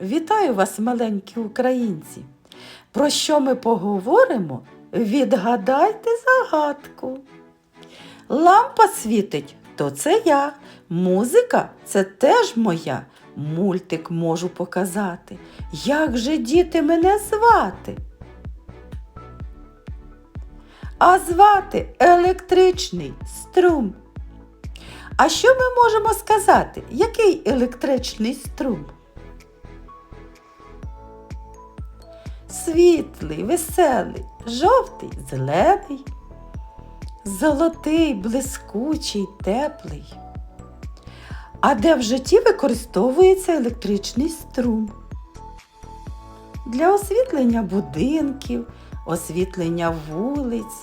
Вітаю вас, маленькі українці! Про що ми поговоримо? Відгадайте загадку. Лампа світить, то це я. Музика це теж моя. Мультик можу показати. Як же діти мене звати? А звати електричний струм. А що ми можемо сказати? Який електричний струм? Світлий, веселий, жовтий, зелений, золотий, блискучий, теплий. А де в житті використовується електричний струм? Для освітлення будинків, освітлення вулиць,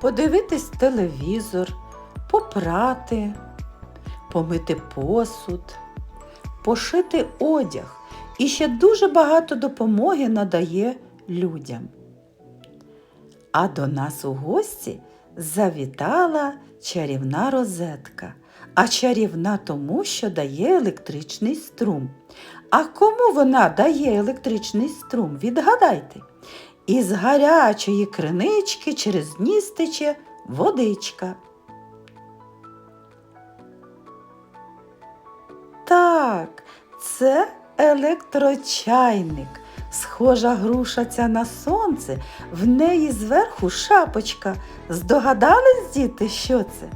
подивитись телевізор, попрати, помити посуд, пошити одяг і ще дуже багато допомоги надає людям. А до нас у гості завітала чарівна розетка. А чарівна тому, що дає електричний струм. А кому вона дає електричний струм? Відгадайте. Із гарячої кринички через ніс водичка. Так, це електрочайник. Схожа груша ця на сонце, в неї зверху шапочка. Здогадались, діти, що це?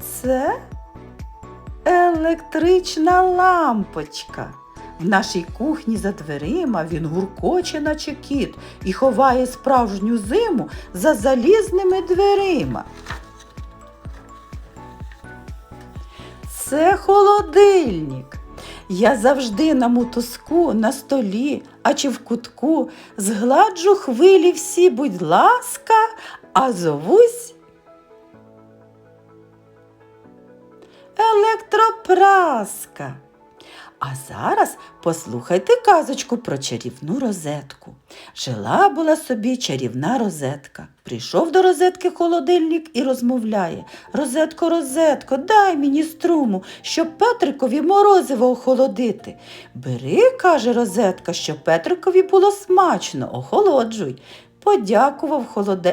Це електрична лампочка. В нашій кухні за дверима він гуркоче, наче кіт, і ховає справжню зиму за залізними дверима. Це холодильник. Я завжди на мотузку, на столі, а чи в кутку згладжу хвилі всі, будь ласка, а зовусь електропраска. А зараз послухайте казочку про чарівну розетку. Жила була собі чарівна розетка. Прийшов до розетки холодильник і розмовляє. Розетко, розетко, дай мені струму, щоб Петрикові морозиво охолодити. Бери, каже розетка, щоб Петрикові було смачно, охолоджуй. Подякував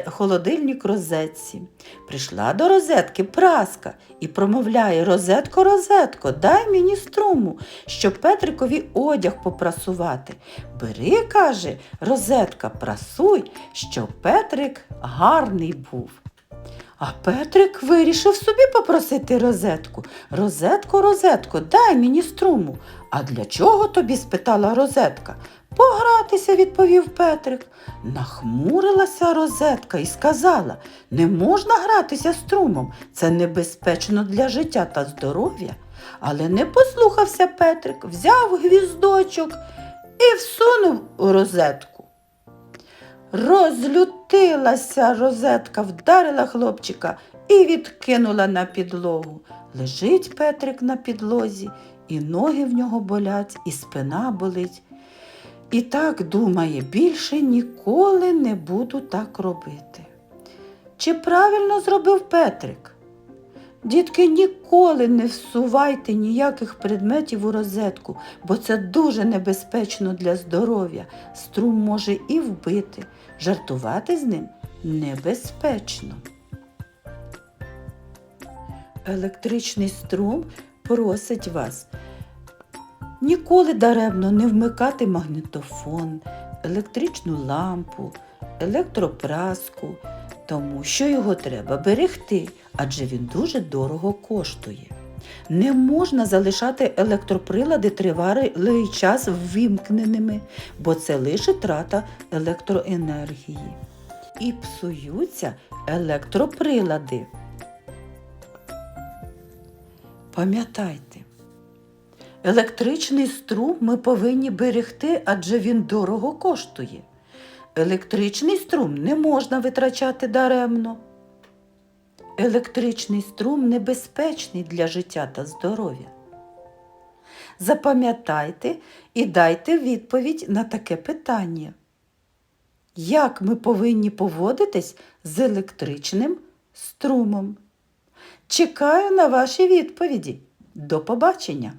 холодильник розетці. Прийшла до розетки праска і промовляє Розетко, розетко, дай мені струму, щоб Петрикові одяг попрасувати. Бери, каже, розетка, прасуй, щоб Петрик гарний був. А Петрик вирішив собі попросити розетку. Розетко, розетко, дай мені струму. А для чого тобі? спитала розетка. Погратися, відповів Петрик. Нахмурилася розетка і сказала не можна гратися струмом, це небезпечно для життя та здоров'я. Але не послухався Петрик, взяв гвіздочок і всунув у розетку. Розлютилася розетка, вдарила хлопчика і відкинула на підлогу. Лежить Петрик на підлозі, і ноги в нього болять, і спина болить. І так думає, більше ніколи не буду так робити. Чи правильно зробив Петрик? Дітки, ніколи не всувайте ніяких предметів у розетку, бо це дуже небезпечно для здоров'я. Струм може і вбити. Жартувати з ним небезпечно. Електричний струм просить вас ніколи даремно не вмикати магнітофон, електричну лампу, електропраску, тому що його треба берегти, адже він дуже дорого коштує. Не можна залишати електроприлади тривалий час ввімкненими, бо це лише трата електроенергії. І псуються електроприлади. Пам'ятайте, електричний струм ми повинні берегти, адже він дорого коштує. Електричний струм не можна витрачати даремно. Електричний струм небезпечний для життя та здоров'я. Запам'ятайте і дайте відповідь на таке питання. Як ми повинні поводитись з електричним струмом? Чекаю на ваші відповіді. До побачення!